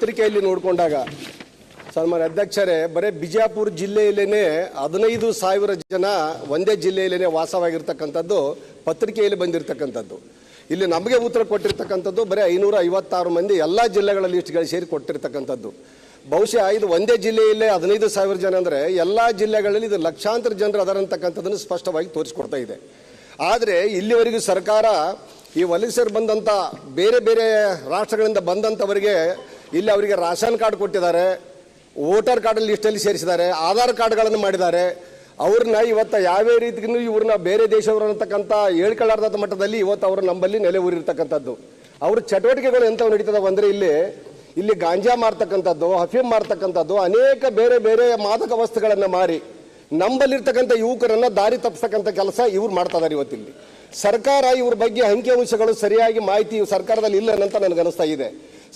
ಪತ್ರಿಕೆಯಲ್ಲಿ ನೋಡಿಕೊಂಡಾಗ ಸನ್ಮಾನ್ಯ ಅಧ್ಯಕ್ಷರೇ, ಬರೀ ಬಿಜಾಪುರ ಜಿಲ್ಲೆಯಲ್ಲೇನೆ ಹದಿನೈದು ಸಾವಿರ ಜನ ಒಂದೇ ಜಿಲ್ಲೆಯಲ್ಲೇನೆ ವಾಸವಾಗಿರ್ತಕ್ಕಂಥದ್ದು, ಪತ್ರಿಕೆಯಲ್ಲಿ ಬಂದಿರತಕ್ಕಂಥದ್ದು. ಇಲ್ಲಿ ನಮಗೆ ಉತ್ತರ ಕೊಟ್ಟಿರ್ತಕ್ಕಂಥದ್ದು, ಬರೀ ಐನೂರ ಐವತ್ತಾರು ಮಂದಿ ಎಲ್ಲ ಜಿಲ್ಲೆಗಳ ಲಿಸ್ಟ್ಗಳು ಸೇರಿ ಕೊಟ್ಟಿರ್ತಕ್ಕಂಥದ್ದು. ಬಹುಶಃ ಇದು ಒಂದೇ ಜಿಲ್ಲೆಯಲ್ಲೇ ಹದಿನೈದು ಸಾವಿರ ಜನ ಅಂದರೆ ಎಲ್ಲ ಜಿಲ್ಲೆಗಳಲ್ಲಿ ಇದು ಲಕ್ಷಾಂತರ ಜನರು ಅದರಂತಕ್ಕಂಥದ್ದನ್ನು ಸ್ಪಷ್ಟವಾಗಿ ತೋರಿಸ್ಕೊಡ್ತಾ ಇದೆ. ಆದರೆ ಇಲ್ಲಿವರೆಗೂ ಸರ್ಕಾರ ಈ ವಲಸಿಗರು ಬಂದಂಥ ಬೇರೆ ಬೇರೆ ರಾಷ್ಟ್ರಗಳಿಂದ ಬಂದಂಥವರಿಗೆ ಇಲ್ಲಿ ಅವರಿಗೆ ರಾಷನ್ ಕಾರ್ಡ್ ಕೊಟ್ಟಿದ್ದಾರೆ, ವೋಟರ್ ಕಾರ್ಡ್ ಲಿಸ್ಟಲ್ಲಿ ಸೇರಿಸಿದ್ದಾರೆ, ಆಧಾರ್ ಕಾರ್ಡ್ಗಳನ್ನು ಮಾಡಿದ್ದಾರೆ. ಅವ್ರನ್ನ ಇವತ್ತು ಯಾವ್ಯಾವ ರೀತಿಗೂ ಇವ್ರನ್ನ ಬೇರೆ ದೇಶವರು ಅನ್ನತಕ್ಕಂಥ ಹೇಳ್ಕೊಳ್ಳಾರ್ದ ಮಟ್ಟದಲ್ಲಿ ಇವತ್ತು ಅವರು ನಮ್ಮಲ್ಲಿ ನೆಲೆ ಊರಿರ್ತಕ್ಕಂಥದ್ದು. ಅವ್ರ ಚಟುವಟಿಕೆಗಳು ಎಂಥವು ನಡೀತದವು ಅಂದರೆ ಇಲ್ಲಿ ಇಲ್ಲಿ ಗಾಂಜಾ ಮಾರ್ತಕ್ಕಂಥದ್ದು, ಹಫೀಮ್ ಮಾರ್ತಕ್ಕಂಥದ್ದು, ಅನೇಕ ಬೇರೆ ಬೇರೆ ಮಾದಕ ವಸ್ತುಗಳನ್ನು ಮಾರಿ ನಂಬಲ್ಲಿರ್ತಕ್ಕಂಥ ಯುವಕರನ್ನು ದಾರಿ ತಪ್ಪಿಸ್ತಕ್ಕಂಥ ಕೆಲಸ ಇವ್ರು ಮಾಡ್ತಾ ಇದ್ದಾರೆ ಇವತ್ತಿಲ್ಲಿ ಸರ್ಕಾರ ಇವ್ರ ಬಗ್ಗೆ ಅಂಕಿಅಂಶಗಳು ಸರಿಯಾಗಿ ಮಾಹಿತಿ ಸರ್ಕಾರದಲ್ಲಿ ಇಲ್ಲ ಅಂತ ನನಗೆ ಅನಿಸ್ತಾ ಇದೆ.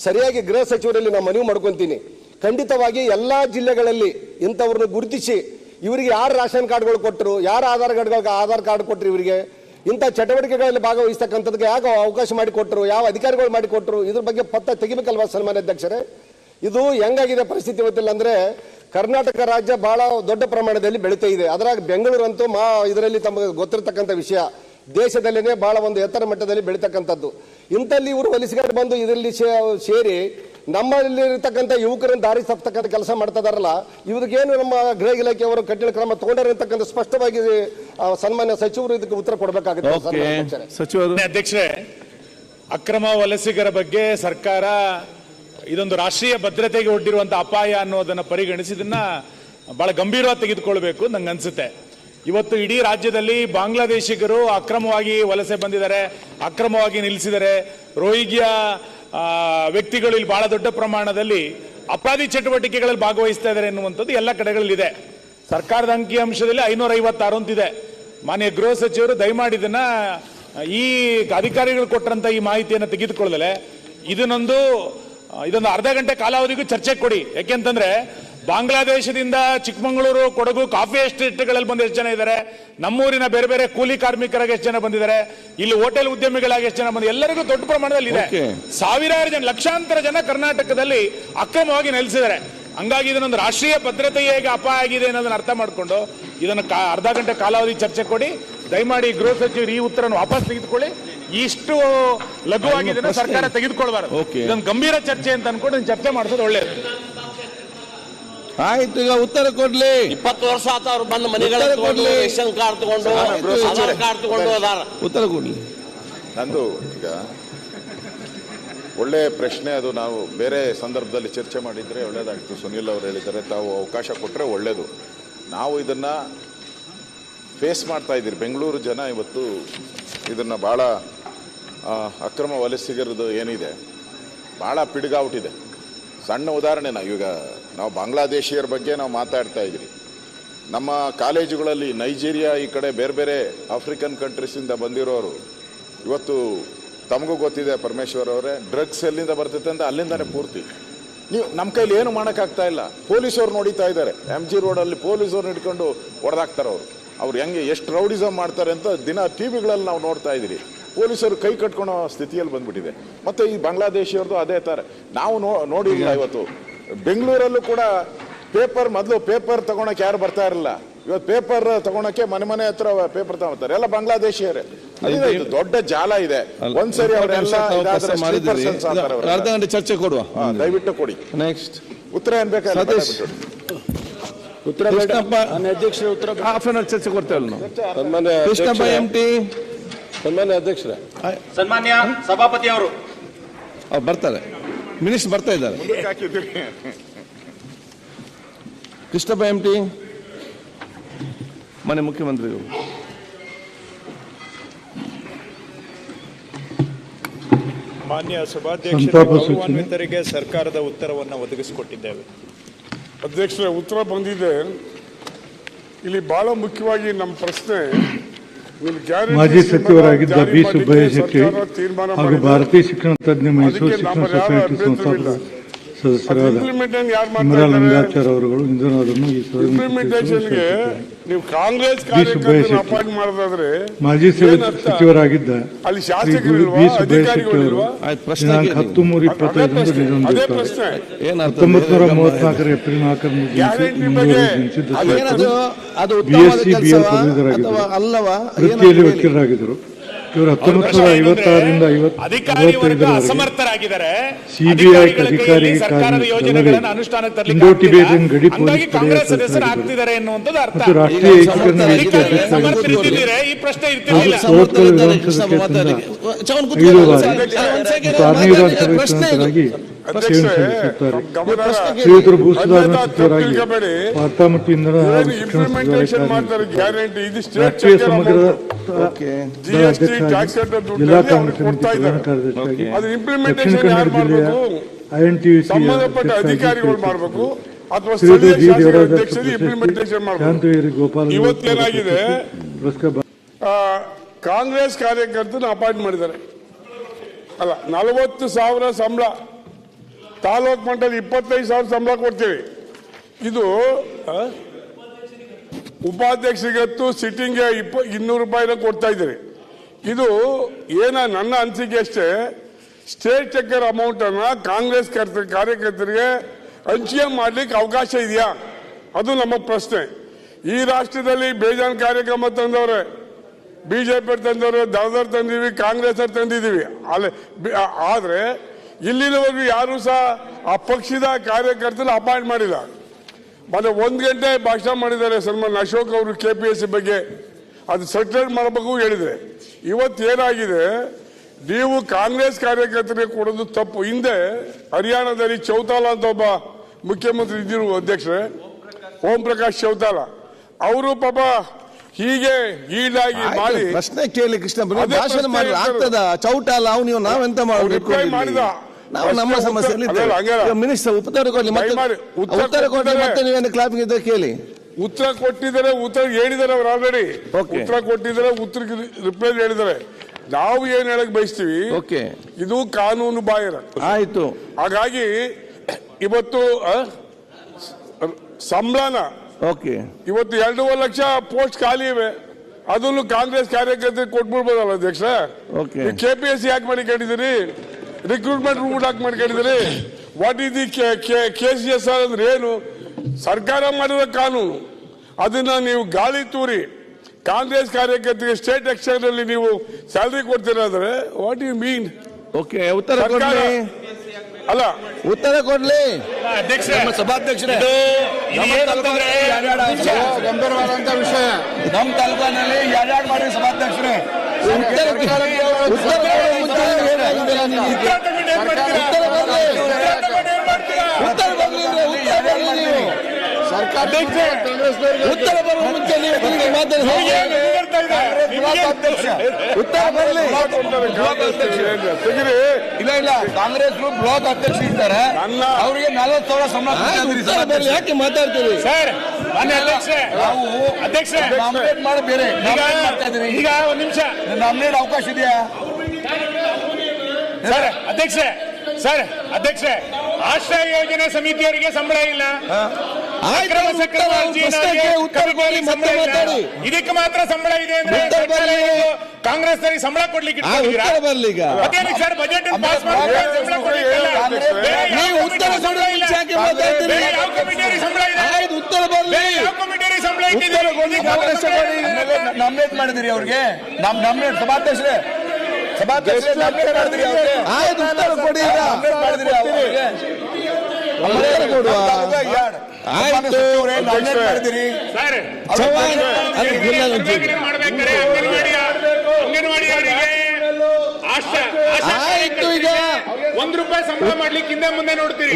ಸರಿಯಾಗಿ ಗೃಹ ಸಚಿವರಲ್ಲಿ ನಾನು ಮನವಿ ಮಾಡ್ಕೊತೀನಿ. ಖಂಡಿತವಾಗಿ ಎಲ್ಲ ಜಿಲ್ಲೆಗಳಲ್ಲಿ ಇಂಥವ್ರನ್ನ ಗುರುತಿಸಿ, ಇವರಿಗೆ ಯಾರು ರಾಷನ್ ಕಾರ್ಡ್ಗಳು ಕೊಟ್ಟರು ಯಾರು ಆಧಾರ್ ಕಾರ್ಡ್ಗಳಿಗೆ ಆಧಾರ್ ಕಾರ್ಡ್ ಕೊಟ್ಟರು ಇವರಿಗೆ? ಇಂಥ ಚಟುವಟಿಕೆಗಳಲ್ಲಿ ಭಾಗವಹಿಸ್ತಕ್ಕಂಥದ್ದಕ್ಕೆ ಯಾಕೆ ಅವಕಾಶ ಮಾಡಿಕೊಟ್ರು ಯಾವ ಅಧಿಕಾರಿಗಳು ಮಾಡಿಕೊಟ್ರು ಇದ್ರ ಬಗ್ಗೆ ಪತ್ತ ತೆಗಿಬೇಕಲ್ವಾ ಸನ್ಮಾನ್ಯ ಅಧ್ಯಕ್ಷರೇ? ಇದು ಹೆಂಗಾಗಿದೆ ಪರಿಸ್ಥಿತಿ ಗೊತ್ತಿಲ್ಲ ಅಂದರೆ ಕರ್ನಾಟಕ ರಾಜ್ಯ ಬಹಳ ದೊಡ್ಡ ಪ್ರಮಾಣದಲ್ಲಿ ಬೆಳೀತಾ ಇದೆ. ಅದರಾಗ ಬೆಂಗಳೂರಂತೂ ಮಾ ಇದರಲ್ಲಿ ತಮಗೆ ಗೊತ್ತಿರತಕ್ಕಂಥ ವಿಷಯ. ದೇಶದಲ್ಲೇ ಬಹಳ ಒಂದು ಎತ್ತರ ಮಟ್ಟದಲ್ಲಿ ಬೆಳೀತಕ್ಕಂಥದ್ದು. ಇಂಥಲ್ಲಿ ಇವರು ವಲಸಿಗರು ಬಂದು ಇದರಲ್ಲಿ ಸೇ- ಸೇರಿ ನಮ್ಮಲ್ಲಿ ಇರತಕ್ಕಂಥ ಯುವಕರನ್ನು ದಾರಿ ತಪ್ಪತಕ್ಕಂಥ ಕೆಲಸ ಮಾಡ್ತಾ ಇದಾರಲ್ಲ ಇವ್ರಿಗೇನು ನಮ್ಮ ಗೃಹ ಇಲಾಖೆಯವರು ಕಠಿಣ ಕ್ರಮ ತಗೊಂಡಿರತಕ್ಕಂಥ ಅಂತಕ್ಕಂಥ ಸ್ಪಷ್ಟವಾಗಿ ಆ, ಸನ್ಮಾನ್ಯ ಸಚಿವರು ಇದಕ್ಕೆ ಉತ್ತರ ಕೊಡಬೇಕಾಗುತ್ತೆ ಅಧ್ಯಕ್ಷರೇ. ಸಚಿವರು. ಅಧ್ಯಕ್ಷರೇ ಅಕ್ರಮ ವಲಸಿಗರ ಬಗ್ಗೆ ಸರ್ಕಾರ ಇದೊಂದು ರಾಷ್ಟ್ರೀಯ ಭದ್ರತೆಗೆ ಒಡ್ಡಿರುವಂತ ಅಪಾಯ ಅನ್ನೋದನ್ನ ಪರಿಗಣಿಸಿ ಇದನ್ನ ಬಹಳ ಗಂಭೀರವಾಗಿ ತೆಗೆದುಕೊಳ್ಬೇಕು ನಂಗೆ ಅನ್ಸುತ್ತೆ. ಇವತ್ತು ಇಡೀ ರಾಜ್ಯದಲ್ಲಿ ಬಾಂಗ್ಲಾದೇಶಿಗರು ಅಕ್ರಮವಾಗಿ ವಲಸೆ ಬಂದಿದ್ದಾರೆ, ಅಕ್ರಮವಾಗಿ ನಿಲ್ಲಿಸಿದ್ದಾರೆ. ರೋಹಿಂಗ್ಯ ವ್ಯಕ್ತಿಗಳು ಇಲ್ಲಿ ಬಹಳ ದೊಡ್ಡ ಪ್ರಮಾಣದಲ್ಲಿ ಅಪರಾಧಿ ಚಟುವಟಿಕೆಗಳಲ್ಲಿ ಭಾಗವಹಿಸ್ತಾ ಇದ್ದಾರೆ ಎನ್ನುವಂಥದ್ದು ಎಲ್ಲ ಕಡೆಗಳಲ್ಲಿದೆ. ಸರ್ಕಾರದ ಅಂಕಿಅಂಶದಲ್ಲಿ ಐನೂರ ಐವತ್ತಾರು ಅಂತಿದೆ. ಮಾನ್ಯ ಗೃಹ ಸಚಿವರು ದಯಮಾಡಿ ಇದನ್ನ, ಈ ಅಧಿಕಾರಿಗಳು ಕೊಟ್ಟರಂತ ಈ ಮಾಹಿತಿಯನ್ನು ತೆಗೆದುಕೊಳ್ಳದಲೆ ಇದನ್ನೊಂದು, ಇದೊಂದು ಅರ್ಧ ಗಂಟೆ ಕಾಲಾವಧಿಗೂ ಚರ್ಚೆ ಕೊಡಿ. ಯಾಕೆಂತಂದ್ರೆ ಬಾಂಗ್ಲಾದೇಶದಿಂದ ಚಿಕ್ಕಮಗಳೂರು ಕೊಡಗು ಕಾಫಿ ಎಸ್ಟೇಟ್ಗಳಲ್ಲಿ ಬಂದ ಎಷ್ಟು ಜನ ಇದ್ದಾರೆ? ನಮ್ಮೂರಿನ ಬೇರೆ ಬೇರೆ ಕೂಲಿ ಕಾರ್ಮಿಕರಾಗಿ ಎಷ್ಟು ಜನ ಬಂದಿದ್ದಾರೆ? ಇಲ್ಲಿ ಹೋಟೆಲ್ ಉದ್ಯಮಿಗಳಾಗಿ ಎಷ್ಟು ಜನ ಬಂದಿದೆ ಎಲ್ಲರಿಗೂ ದೊಡ್ಡ ಪ್ರಮಾಣದಲ್ಲಿ ಇದೆ. ಸಾವಿರಾರು ಜನ ಲಕ್ಷಾಂತರ ಜನ ಕರ್ನಾಟಕದಲ್ಲಿ ಅಕ್ರಮವಾಗಿ ನೆಲೆಸಿದ್ದಾರೆ. ಹಂಗಾಗಿ ಇದನ್ನೊಂದು ರಾಷ್ಟ್ರೀಯ ಭದ್ರತೆ ಹೇಗೆ ಅಪಾಯ ಆಗಿದೆ ಅನ್ನೋದನ್ನ ಅರ್ಥ ಮಾಡಿಕೊಂಡು ಇದನ್ನು ಅರ್ಧ ಗಂಟೆ ಕಾಲಾವಧಿ ಚರ್ಚೆ ಕೊಡಿ. ದಯಮಾಡಿ ಗೃಹ ಸಚಿವರು ಈ ಉತ್ತರವನ್ನು ವಾಪಸ್ ತೆಗೆದುಕೊಳ್ಳಿ. ಇಷ್ಟು ಲಘುವಾಗಿ ಇದನ್ನ ಪ್ರಶ್ನೆ- ಸರ್ಕಾರ ತೆಗೆದುಕೊಳ್ಬಾರ್ದು. ಇದೊಂದು ಗಂಭೀರ ಚರ್ಚೆ ಅಂತ ಅನ್ಕೊಂಡು ಚರ್ಚೆ ಮಾಡಿಸೋದು ಒಳ್ಳೇದು. ಆಯ್ತು ಈಗ ಉತ್ತರ ಕೊಡ್ಲಿ. ಇಪ್ಪತ್ತು ವರ್ಷ ಆತ ಅವ್ರು ಬಂದ ಮನೆಗಳ ಉತ್ತರ ತಗೊಂಡು ಕೊಡ್ಲಿ. ರೇಷನ್ ಕಾರ್ಡ್ ತಗೊಂಡು ಆಧಾರ್ ಕಾರ್ಡ್ ತಗೊಂಡು ಅದಾರ. ಉತ್ತರ ಕೊಡ್ಲಿ. ನಂದು ಈಗ ಒಳ್ಳೆಯ ಪ್ರಶ್ನೆ ಅದು ನಾವು ಬೇರೆ ಸಂದರ್ಭದಲ್ಲಿ ಚರ್ಚೆ ಮಾಡಿದರೆ ಒಳ್ಳೇದಾಗ್ತು. ಸುನಿಲ್ ಅವರು ಹೇಳಿದ್ದಾರೆ ತಾವು ಅವಕಾಶ ಕೊಟ್ಟರೆ ಒಳ್ಳೆಯದು ನಾವು ಇದನ್ನು ಫೇಸ್ ಮಾಡ್ತಾ ಇದ್ದೀರಿ. ಬೆಂಗಳೂರು ಜನ ಇವತ್ತು ಇದನ್ನು ಭಾಳ ಆ, ಅಕ್ರಮ ವಲಸಿಗರದು ಏನಿದೆ? ಭಾಳ ಪಿಡುಗಾವುಟಿದೆ. ಸಣ್ಣ ಉದಾಹರಣೆ ನಾವು. ಈಗ ನಾವು ಬಾಂಗ್ಲಾದೇಶಿಯರ ಬಗ್ಗೆ ನಾವು ಮಾತಾಡ್ತಾ ಇದ್ರಿ. ನಮ್ಮ ಕಾಲೇಜುಗಳಲ್ಲಿ ನೈಜೀರಿಯಾ ಈ ಕಡೆ ಬೇರೆ ಬೇರೆ ಆಫ್ರಿಕನ್ ಕಂಟ್ರೀಸಿಂದ ಬಂದಿರೋರು, ಇವತ್ತು ತಮಗೂ ಗೊತ್ತಿದೆ ಪರಮೇಶ್ವರ್ ಅವರೇ ಡ್ರಗ್ಸ್ ಎಲ್ಲಿಂದ ಬರ್ತೈತೆ ಅಂತ ಅಲ್ಲಿಂದಾನೆ ಪೂರ್ತಿ. ನೀವು ನಮ್ಮ ಕೈಲಿ ಏನು ಮಾಡೋಕ್ಕಾಗ್ತಾ ಇಲ್ಲ. ಪೊಲೀಸವ್ರು ನೋಡಿತಾ ಇದ್ದಾರೆ. ಎಂ ಜಿ ರೋಡಲ್ಲಿ ಪೊಲೀಸವ್ರನ್ನ ಹಿಡ್ಕೊಂಡು ಹೊಡೆದಾಕ್ತಾರೆ ಅವರು. ಅವ್ರು ಹೆಂಗೆ ಎಷ್ಟು ರೌಡಿಸಮ್ ಮಾಡ್ತಾರೆ ಅಂತ ದಿನ ಟಿ ವಿಗಳಲ್ಲಿ ನಾವು ನೋಡ್ತಾ ಇದ್ದೀರಿ. ಪೊಲೀಸರು ಕೈ ಕಟ್ಕೊಳೋ ಸ್ಥಿತಿಯಲ್ಲಿ ಬಂದ್ಬಿಟ್ಟಿದೆ. ಮತ್ತೆ ಈ ಬಾಂಗ್ಲಾದೇಶಿಯವ್ರದ್ದು ಅದೇ ಥರ ನಾವು ನೋ ನೋಡಿಲ್ಲ ಇವತ್ತು. ಬೆಂಗಳೂರಲ್ಲೂ ಕೂಡ ಪೇಪರ್ ಮೊದಲು ಪೇಪರ್ ತಗೊಳಕ್ಕೆ ಯಾರು ಬರ್ತಾ ಇರಲಿಲ್ಲ. ಇವತ್ತು ಪೇಪರ್ ತಗೊಳಕ್ಕೆ ಮನೆ ಮನೆ ಹತ್ರ ಪೇಪರ್ ತಗೊಳ್ತಾರೆ. ಎಲ್ಲ ಬಾಂಗ್ಲಾದೇಶಿಯರೇ. ದೊಡ್ಡ ಜಾಲ ಇದೆ. ಒಂದ್ಸರಿ ಅವರೆಲ್ಲ ಚರ್ಚೆ ಕೊಡುವ. ದಯವಿಟ್ಟು ಕೊಡಿ. ನೆಕ್ಸ್ಟ್ ಉತ್ತರ ಏನ್ ಬೇಕಾದ್ರೆ. ಉತ್ತರ ಅಧ್ಯಕ್ಷರೇ ಉತ್ತರ ಚರ್ಚೆ ಕೊಡ್ತೇವೆ ಕೃಷ್ಣಪ್ಪ ಸನ್ಮಾನ್ಯ ಅಧ್ಯಕ್ಷರೇ. ಸನ್ಮಾನ್ಯ ಸಭಾಪತಿ ಅವರು. ಅವ್ರು ಬರ್ತಾರೆ. ಮಿನಿಸ್ಟರ್ ಬರ್ತಾ ಇದ್ದಾರೆ. ಕೃಷ್ಣಪ್ಪ ಎಂ ಟಿ ಮನೆ ಮುಖ್ಯಮಂತ್ರಿಗಳು ಮಾನ್ಯ ಸಭಾಧ್ಯಕ್ಷರು ಗೌರವಾನ್ವಿತರಿಗೆ ಸರ್ಕಾರದ ಉತ್ತರವನ್ನು ಒದಗಿಸಿಕೊಟ್ಟಿದ್ದೇವೆ. ಅಧ್ಯಕ್ಷರ ಉತ್ತರ ಬಂದಿದೆ. ಇಲ್ಲಿ ಬಹಳ ಮುಖ್ಯವಾಗಿ ನಮ್ಮ ಪ್ರಶ್ನೆ ಮಾಜಿ ಸಚಿವರಾಗಿದ್ದ ಬಿ ಸುಬ್ಬಯ್ಯ ಶೆಟ್ಟಿ ಹಾಗೂ ಭಾರತೀಯ ಶಿಕ್ಷಣ ತಜ್ಞ ಮೈಸೂರು ಶಿಕ್ಷಣ ಸೊಸೈಟಿ ಸಂಸ್ಥಾಪಕ ಸದಸ್ಯರಾದ ಇಮ್ರಾನ್ ಲಿಂಗಾಚಾರ್ ಅವರುಗಳು ಇಂದು ಅದನ್ನು ಈ ಸದನಕ್ಕೆ ಇಂಪ್ಲಿಮೆಂಟೇಷನ್ಗೆ ನೀವು ಕಾಂಗ್ರೆಸ್. ಅಪಾಯಿಂಟ್ ಮಾಡೋದಾದ್ರೆ ಮಾಜಿ? ಸಚಿವರಾಗಿದ್ದ ಅಲ್ಲಿ ಶ್ರೀ ಶಾಸಕರಿಲ್ವಾ? ಬಿ ಸುಬ್ಬಯ್ಯ ಶೆಟ್ಟಿ ಅವರು ಅಧಿಕಾರಿಗಳಿಲ್ವಾ ದಿನಾಂಕ ಹತ್ತು ಮೂರು ಅದೇ ಇಪ್ಪತ್ತೈದರಂದು ಏನರ್ಥ ಹತ್ತೊಂಬತ್ತು ನೂರ ಮೂವತ್ನಾಲ್ಕರ ಏಪ್ರಿಲ್ ನಾಲ್ಕರಂದು ಜನಿಸಿದ್ದ ಅದು ಬಿ ಉತ್ತಮವಾದ ಎಸ್ ಸಿ ಬಿ ಎಲ್ ಪದವೀಧರಾಗಿದ್ದರು ಅಥವಾ ಅಲ್ಲವಾ? ವೃತ್ತಿಯಲ್ಲಿ ವಕೀಲರಾಗಿದ್ದರು. ಇವರು ಹತ್ತೊಂಬತ್ತು ನೂರ ಪ್ರಶ್ನೆ ಐವತ್ತಾರರಿಂದ ಏನಂದ್ರೆ, ಅಧಿಕಾರಿ ಅಸಮರ್ಥರಾಗಿದ್ದಾರೆ. ಇಂಡೋ ಆಗ್ತಿಲ್ಲ. ಗಡಿ ಹಂಗಾಗಿ ಪೊಲೀಸ್ ಕಾಂಗ್ರೆಸ್ ಪಡೆಯ ಸದಸ್ಯರು ಸದಸ್ಯರಾಗಿದ್ದರು. ಆಗ್ತಿದ್ದಾರೆ ಎನ್ನುವಂಥದ್ದು ಅರ್ಥ. ಮತ್ತು ರಾಷ್ಟ್ರೀಯ ಏಕೀಕರಣ ವೇದಿಕೆ ಅಧಿಕಾರಿಗಳು ಅಧ್ಯಕ್ಷರಾಗಿದ್ದರು ಈ ಪ್ರಶ್ನೆ ಐದು ಬಾರಿ ಮತ್ತು ಆರನೇ ವಿಧಾನಸಭೆ ಸೇವೆ ಸಲ್ಲಿಸುತ್ತಾರೆ. ಶ್ರೀಯುತರು ಸಚಿವರಾಗಿ ವಾರ್ತಾ ಮತ್ತು ಇಂಧನ ಹಾಗೂ ಶಿಕ್ಷಣ ಸಚಿವರಾಗಿ ರಾಷ್ಟ್ರೀಯ ಸಮಗ್ರ okay G S T tax ಅದು ಇಂಪ್ಲಿಮೆಂಟೇಷನ್ ಯಾರು ಮಾಡಬೇಕು? ಸಂಬಂಧಪಟ್ಟ ಅಧಿಕಾರಿಗಳು ಮಾಡಬೇಕು? ಅಥವಾ ಸ್ಥಳೀಯ ಜಿ ಶಾಸಕರ ಅಧ್ಯಕ್ಷರು ಇಂಪ್ಲಿಮೆಂಟೇಷನ್ ಮಾಡಬೇಕು? ಇವತ್ತೇನಾಗಿದೆ? ಕಾಂಗ್ರೆಸ್ ಕಾರ್ಯಕರ್ತನ ಅಪಾಯಿಂಟ್ ಮಾಡಿದ್ದಾರೆ. ಅಲ್ಲ ನಲವತ್ತು ಸಾವಿರ ಸಂಬಳ. ತಾಲೂಕ್ ಮಟ್ಟದಲ್ಲಿ ಇಪ್ಪತ್ತೈದು ಸಾವಿರ ಸಂಬಳ ಕೊಡ್ತೀವಿ. ಇದು ಉಪಾಧ್ಯಕ್ಷರಿಗತ್ತು ಸಿಟ್ಟಿಂಗ್ಗೆ ಇಪ್ಪ ಇನ್ನೂರು ರೂಪಾಯಿನ ಕೊಡ್ತಾ ಇದ್ದೀರಿ. ಇದು ಏನ ನನ್ನ ಅನಿಸಿಕೆ ಅಷ್ಟೇ ಸ್ಟೇಟ್ ಚೆಕ್ಕರ್ ಅಮೌಂಟ್ ಅನ್ನ ಕಾಂಗ್ರೆಸ್ ಕರ್ತ- ಕಾರ್ಯಕರ್ತರಿಗೆ ಹಂಚಿಕೆ ಮಾಡ್ಲಿಕ್ಕೆ ಅವಕಾಶ ಇದೆಯಾ? ಅದು ನಮ್ಮ ಪ್ರಶ್ನೆ. ಈ ರಾಷ್ಟ್ರದಲ್ಲಿ ಬೇಜಾನ್ ಕಾರ್ಯಕ್ರಮ ತಂದವ್ರೆ ಬಿಜೆಪಿ ತಂದವ್ರೆ ದಾದರ್ ತಂದಿವಿ ಕಾಂಗ್ರೆಸ್ ಅವ್ರು ತಂದಿದ್ದೀವಿ ಅಲ್ಲಿ ಆದ್ರೆ ಇಲ್ಲಿನವರೆಗೂ ಯಾರು ಸಹ ಆ ಪಕ್ಷದ ಕಾರ್ಯಕರ್ತರು ಅಪಾಯಿಂಟ್ ಮಾಡಿಲ್ಲ. ಮೊನ್ನೆ ಒಂದ್ ಗಂಟೆ ಭಾಷಣ ಮಾಡಿದ್ದಾರೆ ಸನ್ಮಾನ್ ಅಶೋಕ್ ಅವರು ಕೆ ಬಗ್ಗೆ. ಅದು ಸೆಟ್ಲೈಟ್ ಮಾಡಬೇಕು ಹೇಳಿದ್ರೆ. ಇವತ್ತು ಏನಾಗಿದೆ? ನೀವು ಕಾಂಗ್ರೆಸ್ ಕಾರ್ಯಕರ್ತರಿಗೆ ಕೊಡೋದು ತಪ್ಪು. ಹಿಂದೆ ಹರಿಯಾಣದಲ್ಲಿ ಚೌತಾಲ ಅಂತ ಒಬ್ಬ ಮುಖ್ಯಮಂತ್ರಿ ಇದ್ದಿರು ಅಧ್ಯಕ್ಷರೇ. ಓಂ ಪ್ರಕಾಶ್ ಚೌತಾಲ. ಅವರು ಪಾಪ ಹೀಗೆ ಈಡಾಗಿ ಮಾಡಿ ಪ್ರಶ್ನೆ ಕೇಳಿ ಕೃಷ್ಣ ಆಗ್ತದ? ಚೌಟಾಲ ಅವನು ನೀವು ನಾವೆಂತ ಮಾಡಿದ. ನಾವು ನಮ್ಮ ಸಮಸ್ಯೆಯಲ್ಲಿ ಉತ್ತರ- ಕೊಡ್ಲಿ ಮತ್ತೆ ನೀವೇನು ಕ್ಲಾಪಿಂಗ್ ಇದ್ರೆ ಕೇಳಿ. ಉತ್ತರ ಕೊಟ್ಟಿದ್ದಾರೆ ಉತ್ತರ ಹೇಳಿದ್ದಾರೆ ಅವ್ರು ಆಲ್ರೆಡಿ ಉತ್ತರ ಕೊಟ್ಟಿದ್ದಾರೆ ಉತ್ತರ ರಿಪ್ಲೈ ಹೇಳಿದ್ದಾರೆ. ನಾವು ಏನ್ ಹೇಳಕ್ ಬಯಸ್ತೀವಿ? ಇದು ಕಾನೂನು ಬಾಹಿರ. ಆಯ್ತು. ಹಾಗಾಗಿ ಇವತ್ತು ಸಂಬಳನ ಓಕೆ ಇವತ್ತು ಎರಡೂವರೆ ಲಕ್ಷ ಪೋಸ್ಟ್ ಖಾಲಿ ಇವೆ. ಅದನ್ನು ಕಾಂಗ್ರೆಸ್ ಕಾರ್ಯಕರ್ತರಿಗೆ ಕೊಟ್ಬಿಡ್ಬೋದಲ್ಲ ಅಧ್ಯಕ್ಷ. ಕೆ ಪಿ ಎಸ್ ಸಿ ಯಾಕೆ ಕೇಳಿದಿರಿ ರಿಕ್ರೂಟ್ಮೆಂಟ್ ರೂಟ್ ಯಾಕೆ ಕೇಳಿದಿರಿ what is the K C S R ಅಂದ್ರೆ ಏನು? ಸರ್ಕಾರ ಮಾಡಿದ ಕಾನೂನು ಅದನ್ನ ನೀವು ಗಾಳಿ ತೂರಿ ಕಾಂಗ್ರೆಸ್ ಕಾರ್ಯಕರ್ತರಿಗೆ ಸ್ಟೇಟ್ ಎಕ್ಸ್ಚೇಂಜ್ ಅಲ್ಲಿ ನೀವು ಸ್ಯಾಲರಿ ಕೊಡ್ತೀರಾದ್ರೆ ವಾಟ್ ಯು ಮೀನ್ ಓಕೆ ಉತ್ತರ ಅಲ್ಲ ಉತ್ತರ ಕೊಡ್ಲಿ ಅಧ್ಯಕ್ಷ ಸಭಾಧ್ಯಕ್ಷರೇ ಗಂಭೀರವಾದಂತ ವಿಷಯ ನಮ್ಮ ತಾಲೂಕಿನಲ್ಲಿ ಯಾರ್ಯಾರು ಮಾಡಿ ಸಭಾಧ್ಯಕ್ಷರೇ ಉತ್ತರ ಉತ್ತರ ಬರುವ ಮುಂಚೆ ನೀವು ಉತ್ತರ ಬರಲಿ ಇಲ್ಲ ಇಲ್ಲ. ಕಾಂಗ್ರೆಸ್ ಗ್ರೂಪ್ ಬ್ಲಾಕ್ ಅಧ್ಯಕ್ಷ ಇದ್ದಾರೆ. ನನ್ನ ಅವರಿಗೆ ನಲವತ್ತು ಸಾವಿರ ಸಂಬಳ ಯಾಕೆ ಮಾತಾಡ್ತೀರಿ? ಸರ್ ಅಧ್ಯಕ್ಷ ಅಧ್ಯಕ್ಷೆ. ನಾವು ಅಧ್ಯಕ್ಷೆ. ನಾಮಿನೇಟ್ ಮಾಡಿ ಬೇರೆ. ಈಗ ಒಂದ್ ನಿಮಿಷ. ನಾಮಿನೇಟ್ ಅವಕಾಶ ಇದೆಯಾ? ಸರ್ ಅಧ್ಯಕ್ಷ. ಸರ್ ಅಧ್ಯಕ್ಷ. ಆಶ್ರಯ ಯೋಜನೆ ಸಮಿತಿಯವರಿಗೆ ಸಂಬಳ ಇಲ್ಲ. ಇದಕ್ಕೆ ಮಾತ್ರ ಸಂಬಳ ಇದೆ ಅಂದ್ರೆ. ಕಾಂಗ್ರೆಸ್ ಸಂಬಳ ಕೊಡ್ಲಿಕ್ಕೆ ಬಜೆಟ್ ಪಾಸ್. ನಾಮಿನೇಟ್ ಮಾಡಿದಿರಿ ಅವ್ರಿಗೆ. ನಮ್ ನಾಮಿನೇಟ್ ಸಭಾಧ್ಯಕ್ಷರೇ. ಸಭಾಧ್ಯಕ್ಷರೇ ನಾಮಿನೇಟ್ ಮಾಡಿದಿರಿ ಅವ್ರಿಗೆ. ಆಯ್ತು ಉತ್ತರ ಕೊಡಿ ನಾಮಿನೇಟ್ ಮಾಡಿದಿರಿ ಅವ್ರಿಗೆ. ಕೊಡುವ. ಆಯ್ತು ಆಯ್ತು ಈಗ ಒಂದ್ ರೂಪಾಯಿ ಸಂಬಳ ಮಾಡ್ಲಿಕ್ಕೆ ಹಿಂದೆ ಮುಂದೆ ನೋಡ್ತೀರಿ.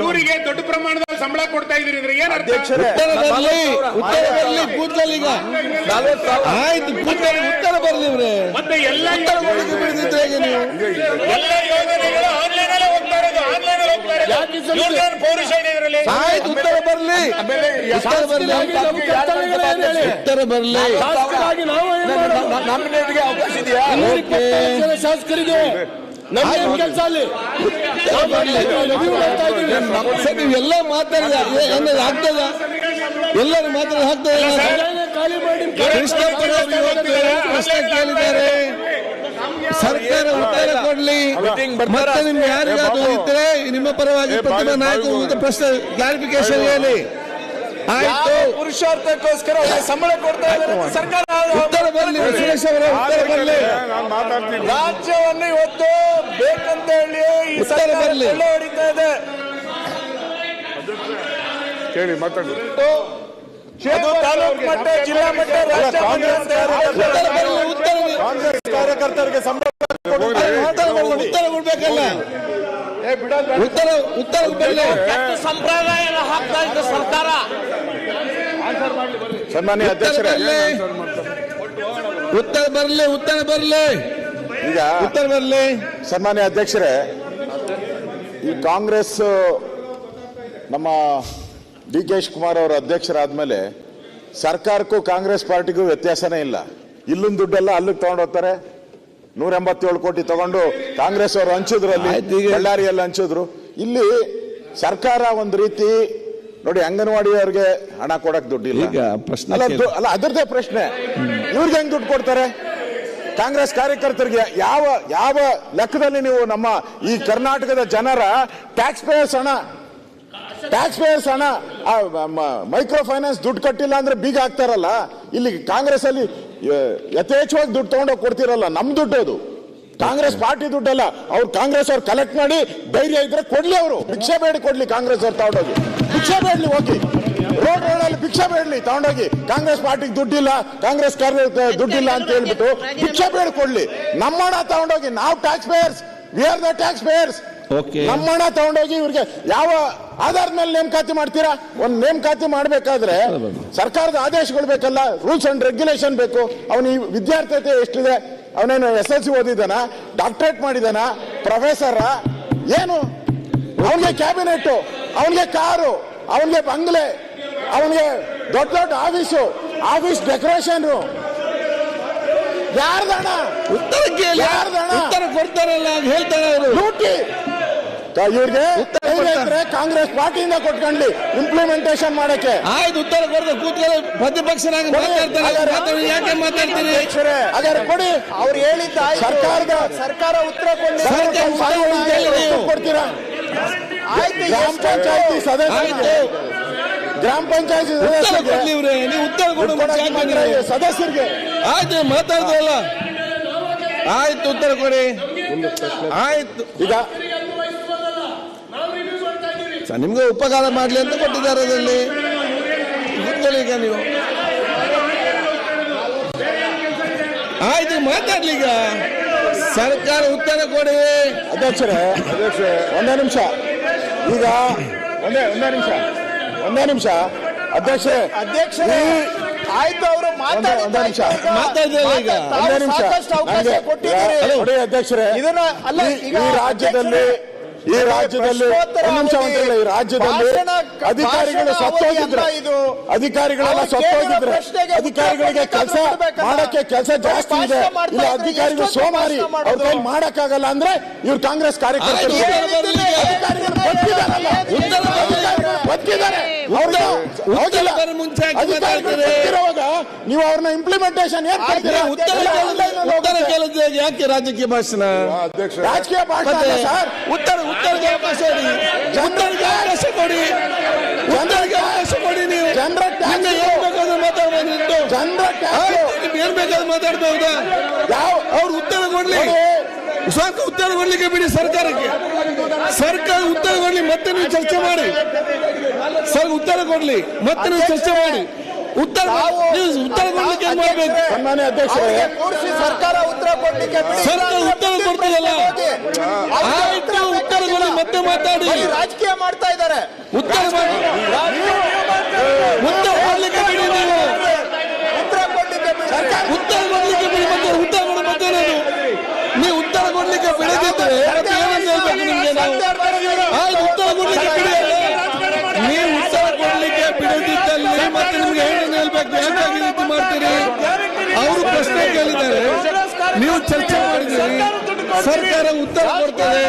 ಇವರಿಗೆ ದೊಡ್ಡ ಪ್ರಮಾಣದಲ್ಲಿ ಸಂಬಳ ಕೊಡ್ತಾ ಇದೀರಿ ಅಂದ್ರೆ ಏನ್ ಅರ್ಥ ಉತ್ತರ ಬರ್ಲಿ ಉತ್ತರ ಬರ್ಲಿ ಈಗ ಆಯ್ತು ಕೂತ್ಕೊಳ್ಳಿ ಉತ್ತರ ಬರ್ಲಿ ಇವ್ರೆ ಮತ್ತೆ ಎಲ್ಲ ಉತ್ತರ ನೀವು ಎಲ್ಲ ಯೋಜನೆಗಳು ಉತ್ತರ ಬರಲಿ. ಉತ್ತರ ಬರಲಿ. ಉತ್ತರ ಬರ್ಲಿ. ನಾಮಿನೇಟ್ಗೆ ಅವಕಾಶ ಇದೆಯಾ. ಶಾಸಕರಿಗೆ ಎಲ್ಲ ಮಾತಾಡಿದ ಏನಾದ್ರು ಆಗ್ತದ? ಎಲ್ಲರೂ ಮಾತಾಡ ಆಗ್ತದ? ಕೃಷ್ಣಪ್ಪನವರು ಇವತ್ತು ಪ್ರಶ್ನೆ ಕೇಳಿದ್ದಾರೆ ಸರ್ಕಾರ ಉತ್ತರ ಕೊಡ್ಲಿ. ಮತ್ತೆ ನಿಮ್ಗೆ ಯಾರಿಗಾದ್ರು ಇದ್ರೆ ನಿಮ್ಮ ಪರವಾಗಿ ಪ್ರತಿಭಾ ನಾಯಕ ಪ್ರಶ್ನೆ ಕ್ಲಾರಿಫಿಕೇಶನ್ ಹೇಳಿ. ಆಯ್ತು. ಪುರುಷಾರ್ಥಕ್ಕೋಸ್ಕರ ಸಂಬಳ ಕೊಡ್ತಾ ಇದ್ದಾರೆ? ಸರ್ಕಾರ ಉತ್ತರ ಬರಲಿ ಸುರೇಶ್ ಅವರ ಉತ್ತರ ಬರಲಿ. ನಾನು ಮಾತಾಡ್ತೀನಿ. ರಾಜ್ಯವನ್ನು ಇವತ್ತು ಬೇಕಂತ ಹೇಳಿ ಈ ಉತ್ತರ ಸರ್ಕಾರ ಬರ್ಲಿ. ಹೊಡಿತಾ ಇದೆ. ಕೇಳಿ ಮಾತಾಡಿ. ತಾಲೂಕು ಮಟ್ಟ ಜಿಲ್ಲಾ ಮಟ್ಟ ರಾಜ್ಯ ಮಟ್ಟ. ಕಾರ್ಯಕರ್ತರಿಗೆ ಸಂಬಳ ಉತ್ತರ ಬರಲಿ, ಉತ್ತರ ಕೊಡ್ಬೇಕಲ್ಲ. ಉತ್ತರ ಉತ್ತರ ಹಾಕ್ತಾ ಇದ್ದ ಸರ್ಕಾರ. ಸನ್ಮಾನ್ಯ ಅಧ್ಯಕ್ಷರೇ. ಉತ್ತರ ಬರಲಿ ಉತ್ತರ ಬರಲಿ. ಈಗ ಉತ್ತರ ಬರಲಿ. ಸನ್ಮಾನ್ಯ ಅಧ್ಯಕ್ಷರೇ ಈ ಕಾಂಗ್ರೆಸ್ ನಮ್ಮ ಡಿ ಕೆ ಕುಮಾರ್ ಅವರ ಅಧ್ಯಕ್ಷರಾದ್ಮೇಲೆ ಸರ್ಕಾರಕ್ಕೂ ಕಾಂಗ್ರೆಸ್ ಪಾರ್ಟಿಗೂ ವ್ಯತ್ಯಾಸನೇ ಇಲ್ಲ. ಇಲ್ಲೊಂದು ದುಡ್ಡೆಲ್ಲ ಅಲ್ಲಿಗೆ ತಗೊಂಡು ಹೋಗ್ತಾರೆ. ನೂರ ಎಂಬತ್ತೇಳು ಕೋಟಿ ತಗೊಂಡು ಕಾಂಗ್ರೆಸ್ ಅವರು ಹಂಚಿದ್ರು ಅಲ್ಲಿ ಆಯ್ತು, ಈಗ- ಬಳ್ಳಾರಿಯಲ್ಲಿ ಹಂಚಿದ್ರು. ಇಲ್ಲಿ ಸರ್ಕಾರ ಒಂದು ರೀತಿ ನೋಡಿ ಅಂಗನವಾಡಿ ಅವ್ರಿಗೆ ಹಣ ಕೊಡಕ್ ದುಡ್ಡಿಲ್ಲ. ಪ್ರಶ್ನೆ ಅಲ್ಲ ಅದರದೇ ಪ್ರಶ್ನೆ. ಇವ್ರಿಗೆ ಹೆಂಗ್ ದುಡ್ಡು ಕೊಡ್ತಾರೆ? ಕಾಂಗ್ರೆಸ್ ಕಾರ್ಯಕರ್ತರಿಗೆ ಯಾವ ಯಾವ ಲೆಕ್ಕದಲ್ಲಿ ನೀವು ನಮ್ಮ ಈ ಕರ್ನಾಟಕದ ಜನರ ಟ್ಯಾಕ್ಸ್ ಪೇಯರ್ಸ್ ಹಣ ಟ್ಯಾಕ್ಸ್ ಪೇಯರ್ಸ್ ಹಣ ಮೈಕ್ರೋ ಫೈನಾನ್ಸ್ ದುಡ್ಡು ಕಟ್ಟಿಲ್ಲ ಅಂದ್ರೆ ಬೀಗ ಹಾಕ್ತಾರಲ್ಲ. ಇಲ್ಲಿ ಕಾಂಗ್ರೆಸ್ ಅಲ್ಲಿ ಯಥೇಚ್ಛವಾಗಿ ದುಡ್ಡು ತಗೊಂಡೋಗಿ ಕೊಡ್ತಿರಲ್ಲ, ನಮ್ ದುಡ್ಡು ಅದು. ಕಾಂಗ್ರೆಸ್ ಪಾರ್ಟಿ ದುಡ್ಡಲ್ಲ, ಅವ್ರು ಕಾಂಗ್ರೆಸ್ ಅವ್ರು ಕಲೆಕ್ಟ್ ಮಾಡಿ ಧೈರ್ಯ ಇದ್ರೆ ಕೊಡ್ಲಿ ಅವರು. ಭಿಕ್ಷೆ ಬೇಡಿ ಕೊಡ್ಲಿ ಕಾಂಗ್ರೆಸ್ ಅವ್ರು ತಗೊಂಡೋಗಿ. ಭಿಕ್ಷೆ ಬೇಡ್ಲಿ ಹೋಗಿ. ರೋಡ್ ರೋಡಲ್ಲಿ ಭಿಕ್ಷೆ ಬೇಡ್ಲಿ ತಗೊಂಡೋಗಿ. ಕಾಂಗ್ರೆಸ್ ಪಾರ್ಟಿಗೆ ದುಡ್ಡಿಲ್ಲ, ಕಾಂಗ್ರೆಸ್ ದುಡ್ಡಿಲ್ಲ ಅಂತ ಹೇಳ್ಬಿಟ್ಟು ಭಿಕ್ಷೆ ಬೇಡ ಕೊಡ್ಲಿ ನಮ್ಮ ಹಣ ತಗೊಂಡೋಗಿ, ನಾವು tax payers we are the tax payers. ನಮ್ಮ ಹಣ ತಗೊಂಡೋಗಿ ಇವ್ರಿಗೆ ಯಾವ ಆಧಾರ್ ಮೇಲೆ ನೇಮಕಾತಿ ಮಾಡ್ತೀರಾ? ಒಂದ್ ನೇಮಕಾತಿ ಮಾಡ್ಬೇಕಾದ್ರೆ ಸರ್ಕಾರದ ಆದೇಶಗಳು ಬೇಕಲ್ಲ ರೂಲ್ಸ್ ಅಂಡ್ ರೆಗ್ಯುಲೇಷನ್ ಬೇಕು. ಅವನ ಈ ವಿದ್ಯಾರ್ಥಿತೆ ಎಷ್ಟಿದೆ? ಅವನೇನು ಎಸ್ ಎಲ್ ಸಿ ಓದಿದಾನ ಡಾಕ್ಟರೇಟ್ ಮಾಡಿದಾನ ಪ್ರೊಫೆಸರ ಏನು? ಅವನಿಗೆ ಕ್ಯಾಬಿನೆಟ್ ಅವನಿಗೆ ಕಾರು ಅವನಿಗೆ ಬಂಗ್ಲೆ ಅವನಿಗೆ ದೊಡ್ಡ ದೊಡ್ಡ ಆಫೀಸು ಆಫೀಸ್ ಡೆಕೋರೇಷನ್ ಯಾರ್ದಣ ಉತ್ತರಕ್ಕೆ ಕೇಳಿ. ಯಾರ್ದಣ? ಉತ್ತರ ಕೊಡ್ತಾರಲ್ಲ ಅಂತ ಹೇಳ್ತಾರೆ ಅವರು. ಇವ್ರಿಗೆ? ಕಾಂಗ್ರೆಸ್ ಪಾರ್ಟಿಯಿಂದ ಕೊಟ್ಕೊಂಡ್ಲಿ ಇಂಪ್ಲಿಮೆಂಟೇಷನ್ ಮಾಡಕ್ಕೆ. ಆಯ್ತು ಉತ್ತರ ಕೊಡದೆ ಕೂತ್ಕೊಳ್ಳಿ. ಪ್ರತಿಪಕ್ಷನಾಗಿ ಕೊಡಿ. ಮಾತಾಡ್ತಾರೆ. ಯಾಕೆ ಮಾತಾಡ್ತೀರಿ? ಹಾಗಾದ್ರೆ ಕೊಡಿ. ಅವ್ರು ಹೇಳಿದ್ದ ಸರ್ಕಾರದ ಸರ್ಕಾರ ಉತ್ತರ ಕೊಡ್ತೀರಾ? ಆಯ್ತು ಗ್ರಾಮ? ಪಂಚಾಯತಿ ಸದಸ್ಯರಿಗೆ ಗ್ರಾಮ ಪಂಚಾಯತಿ ನೀವು ಉತ್ತರ ಕೊಡು ಸದಸ್ಯರಿಗೆ. ಆಯ್ತು ಮಾತಾಡ್ದಲ್ಲ ಆಯ್ತು ಉತ್ತರ ಕೊಡಿ. ಆಯ್ತು. ಈಗ ನಿಮ್ಗೆ ಉಪಕಾರ ಮಾಡ್ಲಿ ಅಂತ ಕೊಟ್ಟಿದ್ದಾರೆ ಅದರಲ್ಲಿ. ಕೂತ್ಕೊಳ್ಳಿ ಈಗ ನೀವು. ಆಯ್ತು ಮಾತಾಡ್ಲಿ ಈಗ. ಸರ್ಕಾರ ಉತ್ತರ ಕೊಡಿ. ಅಧ್ಯಕ್ಷರೇ ಅಧ್ಯಕ್ಷರೇ ಒಂದೇ ನಿಮಿಷ. ಈಗ ಒಂದೇ ಒಂದೇ ನಿಮಿಷ. ಒಂದೇ ನಿಮಿಷ. ಅಧ್ಯಕ್ಷ ಅಧ್ಯಕ್ಷರೇ ಆಯ್ತು ಅವರು ಒಂದೇ ಒಂದೇ ನಿಮಿಷ. ಒಂದೇ ನಿಮಿಷ. ಕೊಟ್ಟಿದ್ದೀರಿ. ಅಧ್ಯಕ್ಷರೇ. ಇದನ್ನ ಅಲ್ಲ, ಈ ರಾಜ್ಯದಲ್ಲಿ ಈ ರಾಜ್ಯದಲ್ಲಿ ಈ ರಾಜ್ಯದಲ್ಲಿ ಅಧಿಕಾರಿಗಳು ಸತ್ತೋಗಿದ್ರು. ಅಧಿಕಾರಿಗಳೆಲ್ಲ ಸತ್ತೋಗಿದ್ರು. ಅಧಿಕಾರಿಗಳಿಗೆ ಕೆಲಸ. ಮಾಡಕ್ಕೆ ಕೆಲಸ ಜಾಸ್ತಿ ಇದೆ. ಇಲ್ಲಿ ಅಧಿಕಾರಿಗಳು ಸೋಮಾರಿ. ಅವ್ರೇನ್ ಅವ್ರ? ಮಾಡಕ್ಕಾಗಲ್ಲ ಅಂದ್ರೆ ಇವ್ರು ಕಾಂಗ್ರೆಸ್ ಕಾರ್ಯಕರ್ತರು ಬದುಕಿದ್ದಾರೆ ಅಧಿಕಾರಿಗಳು ನೀವು ಅವ್ರನ್ನ ಇಂಪ್ಲಿಮೆಂಟೇಷನ್ ಏನ್ ಮಾಡ್ತೀರಾ? ಯಾಕೆ ರಾಜಕೀಯ ಭಾಷಣ? ರಾಜಕೀಯ ಭಾಷಣ ಸರ್. ಉತ್ತರ ಉತ್ತರಕ್ಕೆ ಅವಕಾಶ ಕೊಡಿ. ಜನರಿಗೆ ಆಯಾಸ ಕೊಡಿ. ಜನರಿಗೆ ಆಯಾಸ ಕೊಡಿ ನೀವು. ಜನರ ನಿಮ್ಗೆ ಏನ್ ಬೇಕಾದ್ರೂ ಮಾತಾಡ್ಬೋದು ಜನರ ನಿಮ್ಗೆ ಏನ್ ಬೇಕಾದ್ರೂ ಮಾತಾಡ್ಬಹುದಾ ಯಾವ? ಅವ್ರು ಉತ್ತರ ಕೊಡ್ಲಿ. ಸ್ವಲ್ಪ ಉತ್ತರ ಕೊಡ್ಲಿಕ್ಕೆ ಬಿಡಿ ಸರ್ಕಾರಕ್ಕೆ. ಸರ್ಕಾರ ಉತ್ತರ ಕೊಡ್ಲಿ ಮತ್ತೆ ನೀವು ಚರ್ಚೆ ಮಾಡಿ. ಸರ್ ಉತ್ತರ ಕೊಡ್ಲಿ ಮತ್ತೆ ನೀವು ಚರ್ಚೆ ಮಾಡಿ. ಉತ್ತರ ಉತ್ತರ ಕೊಡ್ಲಿಕ್ಕೆ ಮಾಡಬೇಕು? ಸನ್ಮಾನ್ಯ ಅಧ್ಯಕ್ಷರೇ. ಕೂರಿಸಿ ಸರ್ಕಾರ ಉತ್ತರ ಕೊಡ್ಲಿಕ್ಕೆ. ಸರ್ಕಾರ ಉತ್ತರ ಕೊಡ್ತದಲ್ಲ? ಆಯ್ತು ಉತ್ತರ ಮತ್ತೆ ಮಾತಾಡಿ. ರಾಜಕೀಯ ಮಾಡ್ತಾ ಇದ್ದಾರೆ. ಉತ್ತರ ಮಾಡಿ ಉತ್ತರ ಕೊಡ್ಲಿಕ್ಕೆ ಬಿಡಿ ನೀವು ಉತ್ತರ ಕೊಡ್ಲಿಕ್ಕೆ ಬಿಡಿ. ಉತ್ತರ ಕೊಡ್ಲಿಕ್ಕೆ ಬಿಡಿ ಮತ್ತೆ ಉತ್ತರ ಕೊಡಿ ಮತ್ತೆ ನಾನು ನೀವು ಉತ್ತರ ಕೊಡ್ಲಿಕ್ಕೆ ಬಿಡದಿದ್ರೆ ಮತ್ತೆ ಏನಂತ ಹೇಳ್ಬೇಕು ನಿಮ್ಗೆ ನಾವು ಆಯ್ತು ಉತ್ತರ ಕೊಡ್ಲಿಕ್ಕೆ ಬಿಡಿ ಅಲ್ಲ. ನೀವು ಉತ್ತರ ಕೊಡ್ಲಿಕ್ಕೆ ಬಿಡದಿದ್ದಲ್ಲಿ ಮತ್ತೆ ನಿಮ್ಗೆ ಏನಂತ ಹೇಳ್ಬೇಕು ಯಾಕಾಗಿ ಈ ರೀತಿ ಮಾಡ್ತೀರಿ ಅವರು ಪ್ರಶ್ನೆ ಕೇಳಿ ಹೇಳಿದ್ದಾರೆ ನೀವು ಚರ್ಚೆ ಮಾಡಿದ್ರಿ. ಸರ್ಕಾರ ಉತ್ತರ ಕೊಡ್ತದೆ.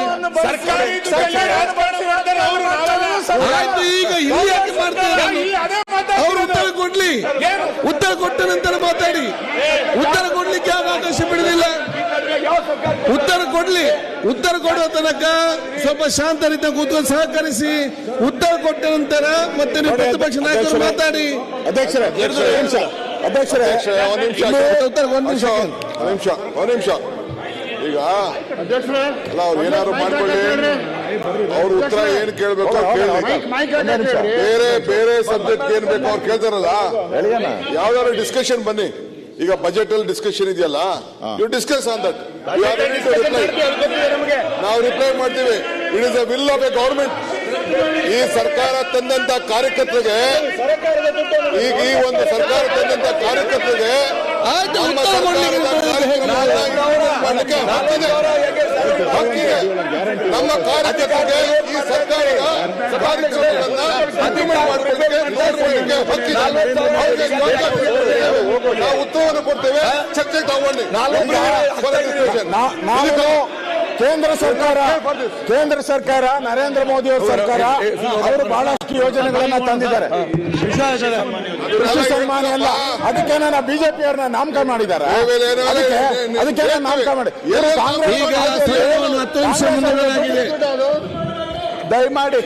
ಈಗ ಇಲ್ಲಿ ಯಾಕೆ ಮಾಡ್ತಾರೆ ಅವ್ರು ಉತ್ತರ ಕೊಡ್ಲಿ. ಉತ್ತರ ಕೊಟ್ಟ ನಂತರ ಮಾತಾಡಿ. ಉತ್ತರ ಕೊಡ್ಲಿಕ್ಕೆ ಯಾವ ಅವಕಾಶ ಬಿಡಲಿಲ್ಲ ಉತ್ತರ ಕೊಡ್ಲಿ. ಉತ್ತರ ಕೊಡುವ ತನಕ ಸ್ವಲ್ಪ ಶಾಂತ ರೀತಿಯ ಕೂತ್ಕೊಂಡು ಸಹಕರಿಸಿ. ಉತ್ತರ ಕೊಟ್ಟ ನಂತರ ಮತ್ತೆ ನೀವು ಪ್ರತಿಪಕ್ಷ ನಾಯಕರು ಮಾತಾಡಿ. ಅಧ್ಯಕ್ಷರೇ ಅಧ್ಯಕ್ಷರೇ ಒಂದು ನಿಮಿಷ ಉತ್ತರ ಒಂದು ನಿಮಿಷ ಒಂದು ನಿಮಿಷ ಒಂದು ನಿಮಿಷ. ಈಗ ಅಲ್ಲ ಅವ್ರು ಏನಾದ್ರು ಮಾಡ್ಕೊಳ್ಳಿ. ಅವ್ರ ಉತ್ತರ ಏನ್ ಕೇಳ್ಬೇಕು ಬೇರೆ ಬೇರೆ ಸಬ್ಜೆಕ್ಟ್ ಏನ್ ಬೇಕು ಅವ್ರು ಕೇಳ್ತಾರಲ್ಲ? ಯಾವ್ದಾದ್ರು ಡಿಸ್ಕಷನ್ ಬನ್ನಿ. ಈಗ ಬಜೆಟ್ ಅಲ್ಲಿ ಡಿಸ್ಕಷನ್ ಇದೆಯಲ್ಲ? ಯು ಡಿಸ್ಕಸ್ ಆನ್ ದಟ್ ನಾವು ರಿಪ್ಲೈ ಮಾಡ್ತೀವಿ. It is a will of a government ಈ ಸರ್ಕಾರ ತಂದಂತ ಕಾರ್ಯಕರ್ತರಿಗೆ ಈಗ ಈ ಒಂದು ಸರ್ಕಾರ ತಂದಂತ ಕಾರ್ಯಕರ್ತರಿಗೆ ಆಯ್ತು, ನಮ್ಮ ಮಾಡ್ಲಿಕ್ಕೆ ಹಕ್ಕಿದೆ. ಹಕ್ಕಿದೆ. ಕಾರ್ಯಕರ್ತರಿಗೆ ಈ ಸರ್ಕಾರದ ಕಾರ್ಯಕ್ರಮಗಳನ್ನ ಅತಿಮೆ ಮಾಡ್ಕೊಳ್ಳಿಕ್ಕೆ ನೋಡ್ಕೊಳ್ಳಿಕ್ಕೆ ಹಕ್ಕಿದೆ. ನಾವು ಉತ್ತರವನ್ನು ಕೊಡ್ತೇವೆ ಚರ್ಚೆ ತಗೊಂಡು ನಾವು ಕೇಂದ್ರ ಸರ್ಕಾರ ಕೇಂದ್ರ ಸರ್ಕಾರ ನರೇಂದ್ರ ಮೋದಿ ಅವರ ಸರ್ಕಾರ ಅವರು ಬಹಳಷ್ಟು ಯೋಜನೆಗಳನ್ನ ತಂದಿದ್ದಾರೆ ಕೃಷಿ ಸನ್ಮಾನ ಎಲ್ಲ ಅದಕ್ಕೆ ನಾನು ಬಿಜೆಪಿ ಅವ್ರನ್ನ ನಾಮಕ ಮಾಡಿದ್ದಾರೆ ಅದಕ್ಕೆ ಅದಕ್ಕೆ ನಾಮಕ ಮಾಡಿ ದಯಮಾಡಿ